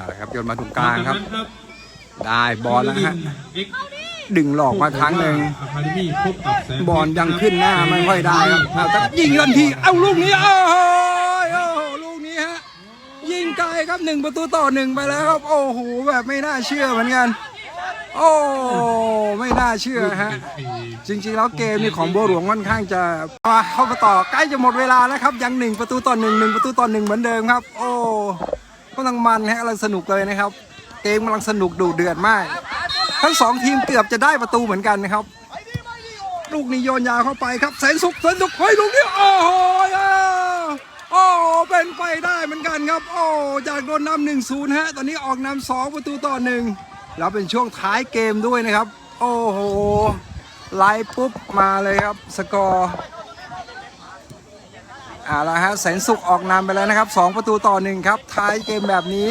เอาละครับโยนมาตรงกลางครับจากนั้นครับได้บอลแล้วฮะเอ็กซ์ดึงหลอกมาครั้งหนึ่งอะคาเดมี่พบกับแสงบอลยังขึ้นหน้าไม่ค่อยได้ครับเอาแต่ยิงทันทีเอ้าลูกนี้โอ้โหโอ้โหลูกนี้ฮะยิงไกลครับหนึ่งประตูต่อหนึ่งไปแล้วครับ โอ้โหแบบไม่น่าเชื่อเหมือนกัน โอ้ไม่น่าเชื่อฮะจริงๆแล้วเกมนี้ของบัวหลวงค่อนข้างจะมาเข้ามาต่อใกล้จะหมดเวลาแล้วครับยังหนึ่งประตูต่อหนึ่งหนึ่งประตูต่อหนึ่งเหมือนเดิมครับ โอ้ กำลังมันฮะกำลังสนุกเลยนะครับ เกมกำลังสนุกดุเดือดมาก ทั้งสองทีมเกือบจะได้ประตูเหมือนกันนะครับ ลูกนี้โยนยาวเข้าไปครับแสนสุขแสนสุขเฮ้ยลูกนี้โอ้โหอะโอ้โหเป็นไปได้เหมือนกันครับ โอ้จากโดนนำหนึ่งศูนย์ฮะตอนนี้ออกนำสองประตูต่อหนึ่งแล้วเป็นช่วงท้ายเกมด้วยนะครับ โอ้โหไล่ปุ๊บมาเลยครับ สกอร์ เอาละฮะแสนสุขออกนำไปแล้วนะครับสองประตูต่อหนึ่งครับท้ายเกมแบบนี้